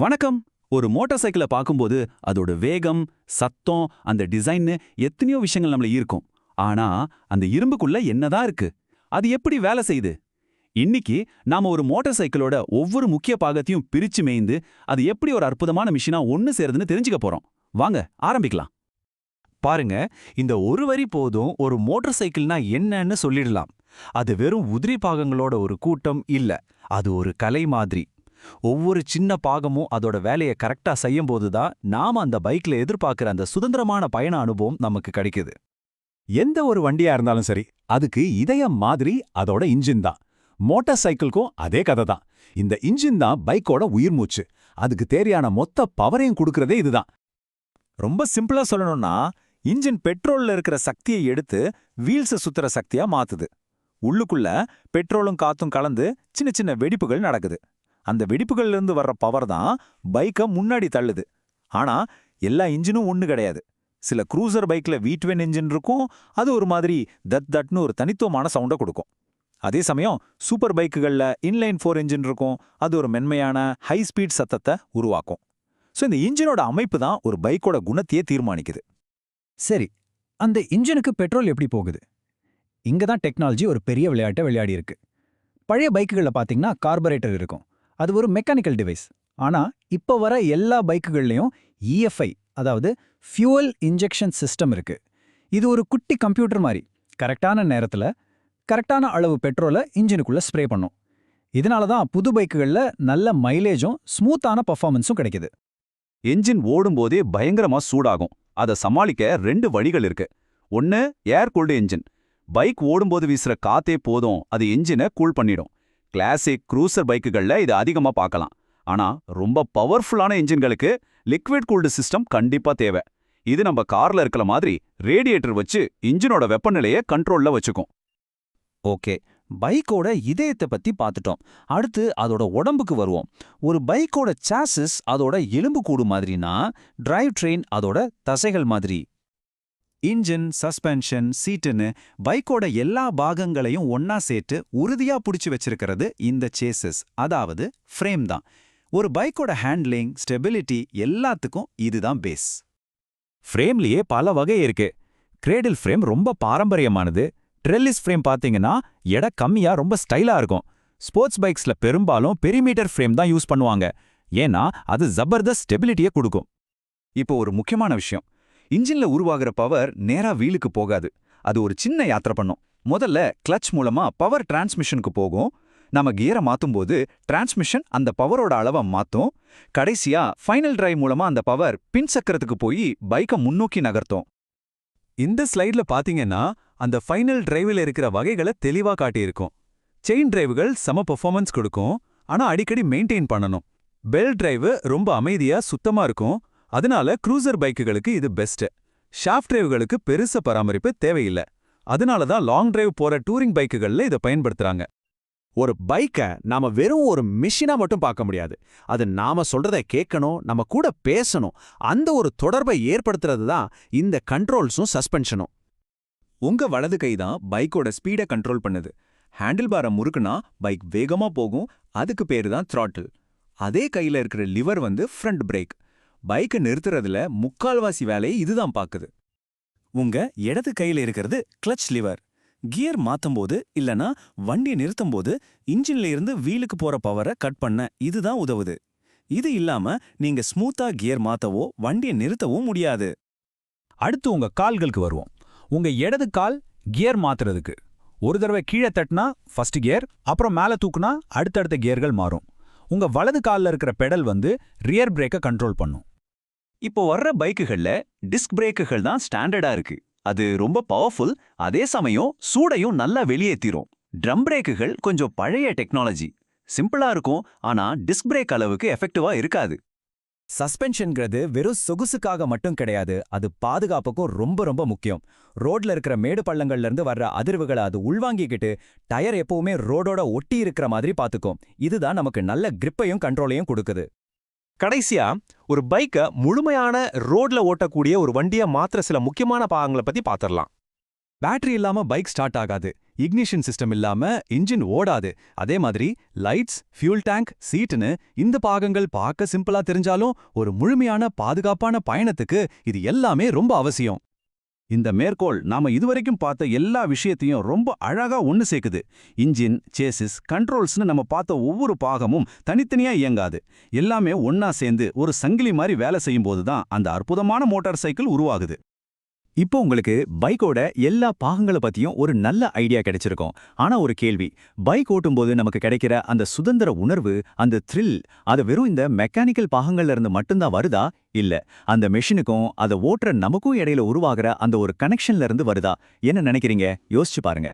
வணக்கம். ஒரு மோட்டார் சைக்கிளை பார்க்கும்போது அதோட வேகம் சத்தம் அந்த டிசைன்னு எத்தனையோ விஷயங்கள் நம்மள ஈர்க்கும். ஆனா அந்த இரும்புக்குள்ள என்னதான் இருக்கு? அது எப்படி வேலை செய்யுது? இன்னைக்கு நாம ஒரு மோட்டார் சைக்கிளோட ஒவ்வொரு முக்கிய பாகத்தையும் பிரிச்சு மேய்ந்து அது எப்படி ஒரு அற்புதமான மிஷினா ஒன்னு சேருதுன்னு தெரிஞ்சுக்க போறோம். வாங்க ஆரம்பிக்கலாம். பாருங்க இந்த ஒரு வரி போதும் ஒரு மோட்டார் சைக்கிள்னா என்னன்னு சொல்லிடலாம். அது வெறும் உதிரி பாகங்களோட ஒரு கூட்டம் இல்ல. அது ஒரு கலை மாதிரி. ஒவ்வொரு சின்ன பாகமும் அதோட வேலையை கரெக்டா செய்யும் போதுதான் நாம அந்த பைக்ல எதிர்பார்க்கிற அந்த சுதந்திரமான பயண அனுபவம் நமக்கு கிடைக்குது. எந்த ஒரு வண்டியா இருந்தாலும் சரி அதுக்கு இதயம் மாதிரி அதோட இன்ஜின் தான். மோட்டார் சைக்கிள்க்கும் அதே கதை தான். இந்த இன்ஜின் தான் பைக்கோட உயிர் மூச்சு. அதுக்கு தேவையான மொத்த பவரையும் கொடுக்கறதே இதுதான். ரொம்ப சிம்பிளா சொல்லணும்னா இன்ஜின் பெட்ரோல்ல இருக்கிற சக்தியை எடுத்து வீல்ஸ சுத்துற சக்தியா மாத்துது. உள்ளுக்குள்ள பெட்ரோலும் காத்தும் கலந்து சின்ன சின்ன வெடிப்புகள் நடக்குது. அந்த வெடிப்புகள்ல இருந்து வர்ற பவர் தான் பைக்கை முன்னாடி தள்ளுது. ஆனா எல்லா இன்ஜினும் ஒன்று கிடையாது. சில க்ரூசர் பைக்ல வீட்வென் இன்ஜின் இருக்கும். அது ஒரு மாதிரி தட் தட்னு ஒரு தனித்துவமான சவுண்டை கொடுக்கும். அதே சமயம் சூப்பர் பைக்குகள்ல இன்லைன் ஃபோர் இன்ஜின் இருக்கும். அது ஒரு மென்மையான ஹை ஸ்பீட் சத்தத்தை உருவாக்கும். ஸோ இந்த இன்ஜினோட அமைப்பு தான் ஒரு பைக்கோட குணத்தையே தீர்மானிக்குது. சரி அந்த இன்ஜினுக்கு பெட்ரோல் எப்படி போகுது? இங்க தான் டெக்னாலஜி ஒரு பெரிய விளையாட்டை விளையாடி இருக்கு பழைய பைக்குகளில் பார்த்தீங்கன்னா கார்பரேட்டர் இருக்கும். அது ஒரு மெக்கானிக்கல் டிவைஸ் ஆனா இப்போ வர எல்லா பைக்குகள்லையும் இஎஃப்ஐ அதாவது ஃபியூவல் இன்ஜெக்ஷன் சிஸ்டம் இருக்கு. இது ஒரு குட்டி கம்ப்யூட்டர் மாதிரி கரெக்டான நேரத்துல கரெக்டான அளவு பெட்ரோலை இன்ஜினுக்குள்ள ஸ்ப்ரே பண்ணும். இதனால தான் புது பைக்குகளில் நல்ல மைலேஜும் ஸ்மூத்தான பர்ஃபார்மன்ஸும் கிடைக்குது. என்ஜின் ஓடும்போதே பயங்கரமா சூடாகும். அதை சமாளிக்க ரெண்டு வழிகள் இருக்கு. ஒன்னு ஏர் கூல்டு என்ஜின் பைக் ஓடும்போது வீசுற காத்தே போதும். அது என்ஜினை கூல் பண்ணிடும். கிளாசிக் க்ரூசர் பைக்குகள்ல இது அதிகமா பார்க்கலாம். ஆனா ரொம்ப பவர்ஃபுல்லான இன்ஜின்களுக்கு லிக்விட் கூல்டு சிஸ்டம் கண்டிப்பா தேவை. இது நம்ம கார்ல இருக்கிற மாதிரி ரேடியேட்டர் வச்சு இன்ஜினோட வெப்பநிலையை கண்ட்ரோல்ல வச்சுக்கும். ஓகே பைக்கோட இதயத்தை பத்தி பார்த்துட்டோம். அடுத்து அதோட உடம்புக்கு வருவோம். ஒரு பைக்கோட சாசஸ் அதோட எலும்பு கூடு மாதிரினா டிரைவ் ட்ரெயின் அதோட தசைகள் மாதிரி இன்ஜின் சஸ்பென்ஷன் சீட்டுன்னு பைக்கோட எல்லா பாகங்களையும் ஒன்னா சேர்த்து உறுதியா புடிச்சு வச்சிருக்கிறது இந்த சேசஸ். அதாவது ஃப்ரேம் தான். ஒரு பைக்கோட ஹேண்ட்லிங் ஸ்டெபிலிட்டி எல்லாத்துக்கும் இதுதான் பேஸ் ஃப்ரேம்லயே பல வகை இருக்கு. கிரேடில் ஃப்ரேம் ரொம்ப பாரம்பரியமானது. ட்ரெல்லிஸ் ஃப்ரேம் பாத்தீங்கன்னா எடை கம்மியா ரொம்ப ஸ்டைலா இருக்கும். ஸ்போர்ட்ஸ் பைக்ஸ்ல பெரும்பாலும் பெரிமீட்டர் ஃப்ரேம் தான் யூஸ் பண்ணுவாங்க. ஏன்னா அது ஜபர்தஸ்ட் ஸ்டெபிலிட்டியை கொடுக்கும். இப்போ ஒரு முக்கியமான விஷயம். இன்ஜின்ல உருவாகிற பவர் நேரா வீலுக்கு போகாது. அது ஒரு சின்ன யாத்திரை பண்ணும். முதல்ல கிளச் மூலமா பவர் டிரான்ஸ்மிஷனுக்கு போகும். நம்ம கியரை மாத்தும்போது டிரான்ஸ்மிஷன் அந்த பவரோட அளவை மாத்தும். கடைசியா ஃபைனல் டிரைவ் மூலமா அந்த பவர் பின் சக்கரத்துக்கு போய் பைக்கை முன்னோக்கி நகர்த்தும். இந்த ஸ்லைட்ல பாத்தீங்கன்னா அந்த ஃபைனல் டிரைவில் இருக்கிற வகைகளை தெளிவா காட்டியிருக்கும். செயின் டிரைவுகள் சம பெர்ஃபார்மன்ஸ் கொடுக்கும். ஆனா அடிக்கடி மெயின்டைன் பண்ணணும். பெல் டிரைவு ரொம்ப அமைதியா சுத்தமா இருக்கும். அதனால க்ரூசர் பைக்குகளுக்கு இது பெஸ்ட் ஷாஃப்ட் டிரைவுகளுக்கு பெருச பராமரிப்பு தேவையில்லை. அதனால தான் லாங் டிரைவ் போற டூரிங் பைக்குகள்ல இதை பயன்படுத்துறாங்க. ஒரு பைக்கை நாம வெறும் ஒரு மிஷினா மட்டும் பார்க்க முடியாது. அது நாம சொல்றதை கேட்கணும் நம்ம கூட பேசணும் அந்த ஒரு தொடர்பை ஏற்படுத்துறது தான் இந்த கண்ட்ரோல்ஸும் சஸ்பென்ஷனும் உங்க வலது கை தான் பைக்கோட ஸ்பீடை கண்ட்ரோல் பண்ணுது. ஹேண்டில் பாரை முறுக்குனா பைக் வேகமா போகும் அதுக்கு பேரு தான் த்ராட்டில் அதே கையில இருக்கிற லிவர் வந்து ஃப்ரண்ட் பிரேக் பைக்கை நிறுத்துறதுல முக்கால்வாசி வேலையை இதுதான் பாக்குது. உங்க இடது கையில இருக்கிறது கிளச் லிவர் கியர் மாத்தும்போது இல்லனா வண்டியை நிறுத்தும்போது இன்ஜின்ல இருந்து வீலுக்கு போற பவரை கட் பண்ண இதுதான் உதவுது. இது இல்லாம நீங்க ஸ்மூத்தா கியர் மாத்தவோ வண்டியை நிறுத்தவும் முடியாது. அடுத்து உங்க கால்களுக்கு வருவோம். உங்க இடது கால் கியர் மாத்துறதுக்கு. ஒரு தடவை கீழே தட்டினா ஃபர்ஸ்ட் கியர் அப்புறம் மேலே தூக்குனா அடுத்தடுத்த கியர்கள் மாறும். உங்க வலது கால்ல இருக்கிற பெடல் வந்து ரியர் பிரேக்கை கண்ட்ரோல் பண்ணும். இப்போ வர்ற பைக்குகள்ல டிஸ்க் பிரேக்குகள் தான் ஸ்டாண்டர்டா இருக்கு. அது ரொம்ப பவர்ஃபுல் அதே சமயம் சூடையும் நல்லா வெளியேத்திரும். ட்ரம் பிரேக்குகள் கொஞ்சம் பழைய டெக்னாலஜி சிம்பிளா இருக்கும் ஆனா டிஸ்க் பிரேக் அளவுக்கு எஃபெக்டிவா இருக்காது. சஸ்பென்ஷன்ங்கிறது வெறும் சொகுசுக்காக மட்டும் கிடையாது அது பாதுகாப்புக்கும் ரொம்ப ரொம்ப முக்கியம். ரோட்ல இருக்கிற மேடு பள்ளங்கள்ல இருந்து வர்ற அதிர்வுகளை அது உள்வாங்கிக்கிட்டு டயர் எப்பவுமே ரோடோட ஒட்டி இருக்கிற மாதிரி பார்த்துக்கும் இதுதான் நமக்கு நல்ல கிரிப்பையும் கண்ட்ரோலையும் கொடுக்குது. கடைசியா ஒரு பைக்கை முழுமையான ரோட்ல ஓட்டக்கூடிய ஒரு வண்டியை மாத்திர சில முக்கியமான பாகங்களை பத்தி பாத்திரலாம். பேட்டரி இல்லாம பைக் ஸ்டார்ட் ஆகாது. இக்னிஷன் சிஸ்டம் இல்லாம இன்ஜின் ஓடாது. அதே மாதிரி லைட்ஸ் ஃபியூல் டேங்க் சீட்டுன்னு இந்த பாகங்கள் பார்க்க சிம்பிளா தெரிஞ்சாலும் ஒரு முழுமையான பாதுகாப்பான பயணத்துக்கு இது எல்லாமே ரொம்ப அவசியம். இந்த மேற்கோள் நாம இதுவரைக்கும் பார்த்த எல்லா விஷயத்தையும் ரொம்ப அழகா ஒன்னு சேர்க்குது. இன்ஜின் சேசிஸ் கண்ட்ரோல்ஸ்னு நம்ம பார்த்த ஒவ்வொரு பாகமும் தனித்தனியா இயங்காது. எல்லாமே ஒன்னா சேர்ந்து ஒரு சங்கிலி மாதிரி வேலை செய்யும்போது தான் அந்த அற்புதமான மோட்டார் சைக்கிள் உருவாகுது. இப்போ உங்களுக்கு பைக்கோட எல்லா பாகங்களை பத்தியும் ஒரு நல்ல ஐடியா கிடைச்சிருக்கும். ஆனா ஒரு கேள்வி. பைக் ஓட்டும்போது நமக்கு கிடைக்கிற அந்த சுதந்திர உணர்வு அந்த த்ரில் அது வெறும் இந்த மெக்கானிக்கல் பாகங்கள்ல இருந்து மட்டும்தான் வருதா? இல்ல. அந்த மெஷினுக்கும் அதை ஓட்டுற நமக்கும் இடையில உருவாகிற அந்த ஒரு கனெக்ஷன்ல இருந்து வருதா? என்ன நினைக்கிறீங்க? யோசிச்சு பாருங்க.